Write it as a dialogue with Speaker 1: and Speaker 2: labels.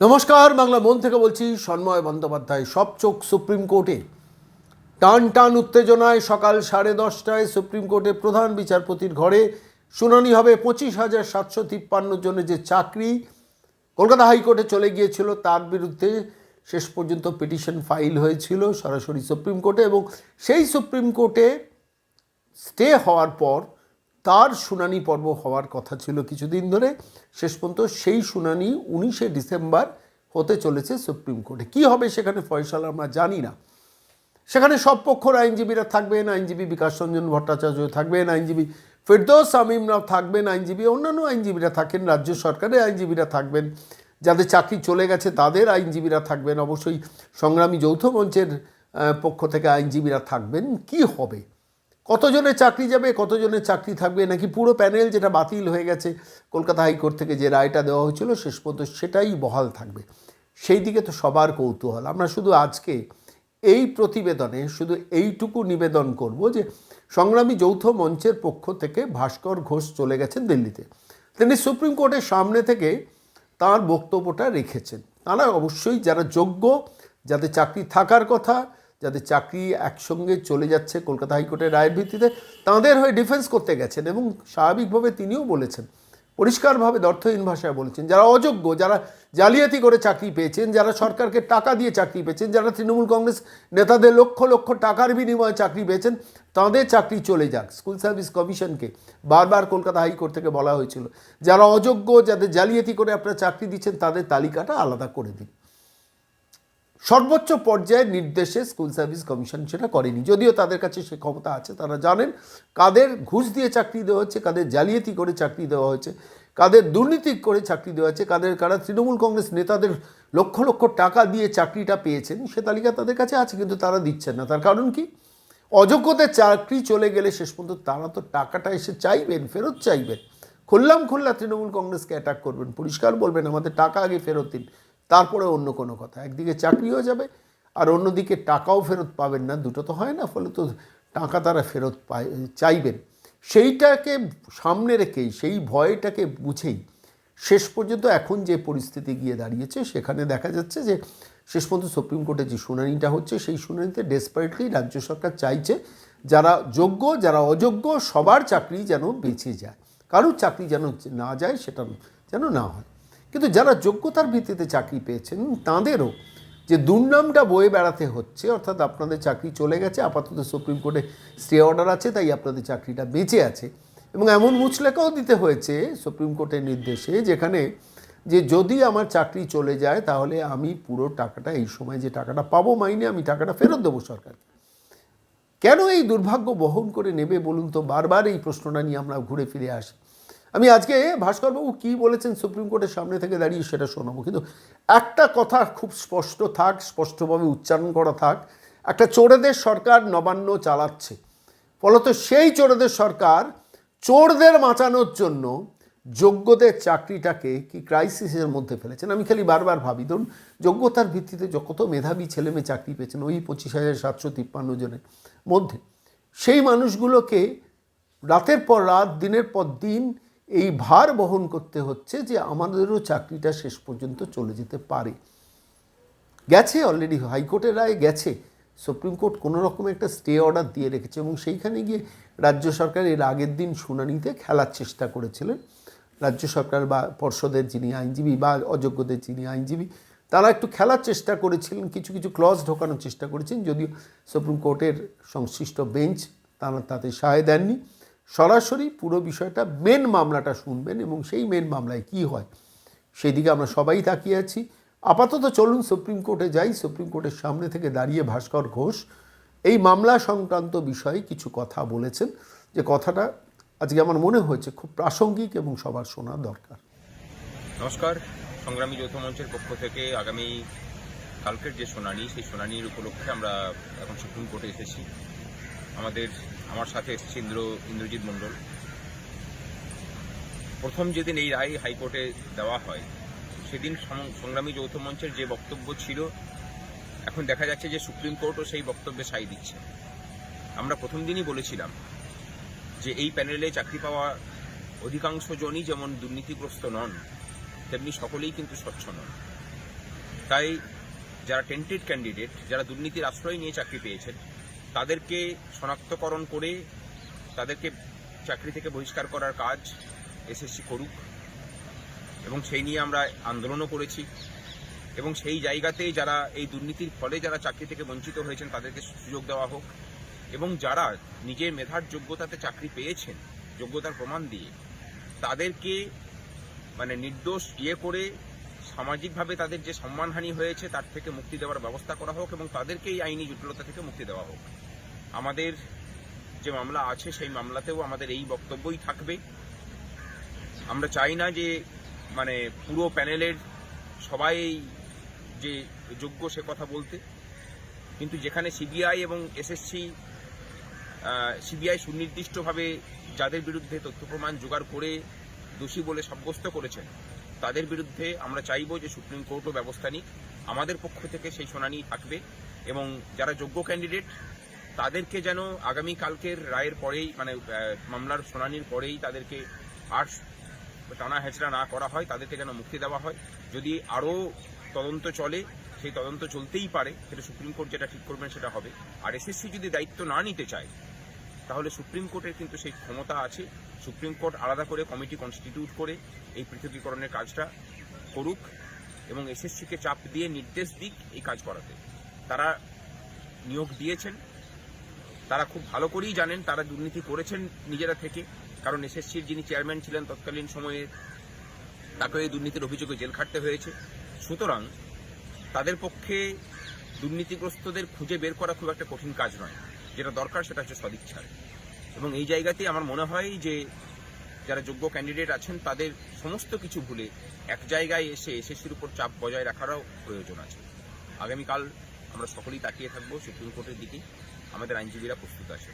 Speaker 1: নমস্কার, বাংলা মন থেকে বলছি সন্ময় বন্দ্যোপাধ্যায়, সব চোখ সুপ্রিম কোর্টে। টান টান উত্তেজনায় সকাল সাড়ে দশটায় সুপ্রিম কোর্টে প্রধান বিচারপতির ঘরে। শুনানি হবে পঁচিশ হাজার সাতশো তিপ্পান্ন জনের যে চাকরি। কলকাতা হাইকোর্টে চলে গিয়েছিল, তার বিরুদ্ধে শেষ পর্যন্ত পিটিশন ফাইল হয়েছিল সরাসরি সুপ্রিম কোর্টে এবং সেই সুপ্রিম কোর্টে স্টে হওয়ার পর তার শুনানি পর্ব হওয়ার কথা ছিল কিছুদিন ধরে। শেষ পর্যন্ত সেই শুনানি উনিশে ডিসেম্বর হতে চলেছে সুপ্রিম কোর্টে। কি হবে সেখানে ফয়সালা, আমরা জানি না। সেখানে সব পক্ষর আইনজীবীরা থাকবেন, আইনজীবী বিকাশ রঞ্জন ভট্টাচার্য থাকবেন, আইনজীবী ফেরদৌস আমিমরাও থাকবেন, আইনজীবী অন্যান্য আইনজীবীরা থাকেন, রাজ্য সরকারের আইনজীবীরা থাকবেন। যাদের চাকরি চলে গেছে তাদের আইনজীবীরা থাকবেন। অবশ্যই সংগ্রামী যৌথ মঞ্চের পক্ষ থেকে আইনজীবীরা থাকবেন। কি হবে? কতজনের চাকরি যাবে, কতজনের চাকরি থাকবে, নাকি পুরো প্যানেল যেটা বাতিল হয়ে গেছে, কলকাতা হাইকোর্ট থেকে যে রায়টা দেওয়া হয়েছিল, শেষ পর্যন্ত সেটাই বহাল থাকবে। সেই দিকে তো সবার কৌতূহল। আমরা শুধু আজকে এই প্রতিবেদনে শুধু এইটুকু নিবেদন করব যে, সংগ্রামী যৌথ মঞ্চের পক্ষ থেকে ভাস্কর ঘোষ চলে গেছেন দিল্লিতে। তিনি সুপ্রিম কোর্টের সামনে থেকে তার বক্তব্যটা রেখেছেন। তারা অবশ্যই যারা যোগ্য, যাদের চাকরি থাকার কথা যাদের চাকরি একসঙ্গে চলে যাচ্ছে কলকাতা হাইকোর্টের রায়ের ভিত্তিতে, তাঁদের হয়ে ডিফেন্স করতে গেছেন এবং স্বাভাবিকভাবে তিনিও বলেছেন, পরিষ্কারভাবে দর্থহীন ভাষায় বলেছেন, যারা অযোগ্য, যারা জালিয়াতি করে চাকরি পেয়েছেন, যারা সরকারকে টাকা দিয়ে চাকরি পেয়েছেন, যারা তৃণমূল কংগ্রেস নেতাদের লক্ষ লক্ষ টাকার বিনিময়ে চাকরি পেয়েছেন, তাদের চাকরি চলে যাক। স্কুল সার্ভিস কমিশনকে বারবার কলকাতা হাইকোর্ট থেকে বলা হয়েছিল, যারা অযোগ্য, যাদের জালিয়াতি করে আপনারা চাকরি দিচ্ছেন, তাদের তালিকাটা আলাদা করে দিন। সর্বোচ্চ পর্যায়ের নির্দেশে স্কুল সার্ভিস কমিশন সেটা করেনি। যদিও তাদের কাছে সে ক্ষমতা আছে, তারা জানেন কাদের ঘুষ দিয়ে চাকরি দেওয়া হচ্ছে, কাদের জালিয়াতি করে চাকরি দেওয়া হয়েছে কাদের দুর্নীতি করে চাকরি দেওয়া হচ্ছে, কাদের কারা তৃণমূল কংগ্রেস নেতাদের লক্ষ লক্ষ টাকা দিয়ে চাকরিটা পেয়েছেন, সে তালিকা তাদের কাছে আছে কিন্তু তারা দিচ্ছেন না। তার কারণ কি? অযোগ্যদের চাকরি চলে গেলে শেষ পর্যন্ত তারা তো টাকাটা এসে চাইবেন, ফেরত চাইবেন। খুললাম খুল্লা তৃণমূল কংগ্রেসকে অ্যাটাক করবেন, পরিষ্কার বলবেন, আমাদের টাকা আগে ফেরত দিন। তারপরে অন্য কোনো কথা। একদিকে চাকরিও যাবে আর অন্যদিকে টাকাও ফেরত পাবেন না। দুটো তো হয় না, ফলে তো টাকা তারা ফেরত পায়, চাইবেন। সেইটাকে সামনে রেখেই, সেই ভয়টাকে বুঝেই শেষ পর্যন্ত এখন যে পরিস্থিতি গিয়ে দাঁড়িয়েছে, সেখানে দেখা যাচ্ছে যে শেষ পর্যন্ত সুপ্রিম কোর্টে যে শুনানিটা হচ্ছে, সেই শুনানিতে ডেসপারেটলি রাজ্য সরকার চাইছে যারা যোগ্য, যারা অযোগ্য, সবার চাকরি যেন বেঁচে যায়। কারোর চাকরি যেন না যায়, সেটা যেন না হয়। কিন্তু যারা যোগ্যতার ভিত্তিতে চাকরি পেয়েছেন, তাঁদেরও যে দুর্নামটা বয়ে বেড়াতে হচ্ছে, অর্থাৎ আপনাদের চাকরি চলে গেছে, আপাতত সুপ্রিম কোর্টে স্টে অর্ডার আছে, তাই আপনাদের চাকরিটা বেঁচে আছে। এবং এমন মুচলেখাও দিতে হয়েছে সুপ্রিম কোর্টের নির্দেশে, যেখানে যে যদি আমার চাকরি চলে যায়, তাহলে আমি পুরো টাকাটা, এই সময় যে টাকাটা পাবো মাইনে, আমি টাকাটা ফেরত দেবো সরকারকে। কেন এই দুর্ভাগ্য বহন করে নেবে বলুন তো? বারবার এই প্রশ্নটা নিয়ে আমরা ঘুরে ফিরে আসি। আমি আজকে ভাস্করবাবু কী বলেছেন সুপ্রিম কোর্টের সামনে থেকে দাঁড়িয়ে সেটা শোনাবো। কিন্তু একটা কথা খুব স্পষ্ট থাক, স্পষ্টভাবে উচ্চারণ করা থাক। একটা চোরেদের সরকার নবান্ন চালাচ্ছে। ফলত সেই চোরেদের সরকার চোরদের বাঁচানোর জন্য যোগ্যদের চাকরিটাকে কি ক্রাইসিসের মধ্যে ফেলেছেন? আমি খালি বারবার ভাবি, ধরুন যোগ্যতার ভিত্তিতে যত মেধাবী ছেলে মেয়ে চাকরি পেয়েছেন ওই পঁচিশ হাজার সাতশো তিপ্পান্ন জনের মধ্যে, সেই মানুষগুলোকে রাতের পর রাত, দিনের পর দিন এই ভার বহন করতে হচ্ছে যে আমাদেরও চাকরিটা শেষ পর্যন্ত চলে যেতে পারে। গেছে অলরেডি হাইকোর্টের রায় গেছে। সুপ্রিম কোর্ট কোনো রকম একটা স্টে অর্ডার দিয়ে রেখেছে এবং সেইখানে গিয়ে রাজ্য সরকার এর আগের দিন শুনানিতে খেলার চেষ্টা করেছিলেন। রাজ্য সরকার বা পর্ষদের যিনি আইনজীবী বা অযোগ্যদের যিনি আইনজীবী, তারা একটু খেলার চেষ্টা করেছিলেন, কিছু কিছু ক্লজ ঢোকানোর চেষ্টা করেছেন। যদিও সুপ্রিম কোর্টের সংশ্লিষ্ট বেঞ্চ তারা তাতে সায় দেননি। সরাসরি পুরো বিষয়টা মেন মামলাটা শুনবেন এবং সেই মেন মামলায় কি হয় সেই দিকে আমরা সবাই তাকিয়ে আছি। আপাতত চলুন সুপ্রিম কোর্টে যাই, সুপ্রিম কোর্টের সামনে থেকে দাঁড়িয়ে ভাস্কর ঘোষ এই মামলা সংক্রান্ত বিষয়ে কিছু কথা বলেছেন। যে কথাটা আজকে আমার মনে হয়েছে খুব প্রাসঙ্গিক এবং সবার শোনা দরকার।
Speaker 2: নমস্কার। সংগ্রামী যৌথ মঞ্চের পক্ষ থেকে আগামী কালকের যে শুনানি, সেই শুনানির উপলক্ষে আমরা এখন সুপ্রিম কোর্টে এসেছি। আমাদের আমার সাথে এসেছে ইন্দ্র, ইন্দ্রজিৎ মণ্ডল। প্রথম যেদিন এই রায় হাইকোর্টে দেওয়া হয়, সেদিন সংগ্রামী যৌথ মঞ্চের যে বক্তব্য ছিল, এখন দেখা যাচ্ছে যে সুপ্রিম কোর্টও সেই বক্তব্যে সাই দিচ্ছে। আমরা প্রথম দিনই বলেছিলাম যে এই প্যানেলে চাকরি পাওয়া অধিকাংশ জনই যেমন দুর্নীতিগ্রস্ত নন, তেমনি সকলেই কিন্তু স্বচ্ছ নন। তাই যারা টেন্টেড ক্যান্ডিডেট যারা দুর্নীতির আশ্রয় নিয়ে চাকরি পেয়েছেন তাদেরকে শনাক্তকরণ করে তাদেরকে চাকরি থেকে বহিষ্কার করার কাজ এসএসসি করুক এবং সেই নিয়ে আমরা আন্দোলনও করেছি এবং সেই জায়গাতেই যারা এই দুর্নীতির ফলে যারা চাকরি থেকে বঞ্চিত হয়েছেন তাদেরকে সুযোগ দেওয়া হোক এবং যারা নিজের মেধার যোগ্যতাতে চাকরি পেয়েছেন, যোগ্যতার প্রমাণ দিয়ে তাদেরকে মানে নির্দোষ ইয়ে করে সামাজিকভাবে তাদের যে সম্মানহানি হয়েছে, তার থেকে মুক্তি দেওয়ার ব্যবস্থা করা হোক এবং তাদেরকে এই আইনি জটিলতা থেকে মুক্তি দেওয়া হোক। আমাদের যে মামলা আছে, সেই মামলাতেও আমাদের এই বক্তব্যই থাকবে। আমরা চাই না যে মানে পুরো প্যানেলের সবাই যে যোগ্য সে কথা বলতে। কিন্তু যেখানে সিবিআই এবং এসএসসি সিবিআই সুনির্দিষ্টভাবে যাদের বিরুদ্ধে তথ্য প্রমাণ জোগাড় করে দোষী বলে সাব্যস্ত করেছেন তাদের বিরুদ্ধে আমরা চাইব যে সুপ্রিম কোর্টও ব্যবস্থা নিক। আমাদের পক্ষ থেকে সেই শুনানি থাকবে এবং যারা যোগ্য ক্যান্ডিডেট তাদেরকে যেন আগামী কালকের রায়ের পরেই মানে মামলার শুনানির পরেই তাদেরকে আর টানা হেঁচড়া না করা হয়, তাদেরকে যেন মুক্তি দেওয়া হয়। যদি আরও তদন্ত চলে, সেই তদন্ত চলতেই পারে, সেটা সুপ্রিম কোর্ট যেটা ঠিক করবেন সেটা হবে। আর এসএসসি যদি দায়িত্ব না নিতে চায় তাহলে সুপ্রিম কোর্টের কিন্তু সেই ক্ষমতা আছে। সুপ্রিম কোর্ট আলাদা করে কমিটি কনস্টিটিউট করে এই পৃথকীকরণের কাজটা করুক এবং এসএসসিকে চাপ দিয়ে নির্দেশ দিক এই কাজ করাতে। তারা নিয়োগ দিয়েছেন। তারা খুব ভালো করেই জানেন, তারা দুর্নীতি করেছেন নিজেরা থেকে। কারণ এসএসসির যিনি চেয়ারম্যান ছিলেন তৎকালীন সময়ে তাকে এই দুর্নীতির অভিযোগে জেল খাটতে হয়েছে। সুতরাং তাদের পক্ষে দুর্নীতিগ্রস্তদের খুঁজে বের করা খুব একটা কঠিন কাজ নয়। যেটা দরকার সেটা হচ্ছে সদিচ্ছার। এবং এই জায়গাতেই আমার মনে হয় যে যারা যোগ্য ক্যান্ডিডেট আছেন, তাদের সমস্ত কিছু ভুলে এক জায়গায় এসে এসএসসির উপর চাপ বজায় রাখারও প্রয়োজন আছে। আগামীকাল আমরা সকলেই তাকিয়ে থাকব সুপ্রিম কোর্টের দিকে। আমাদের আইনজীবীরা প্রস্তুত আছে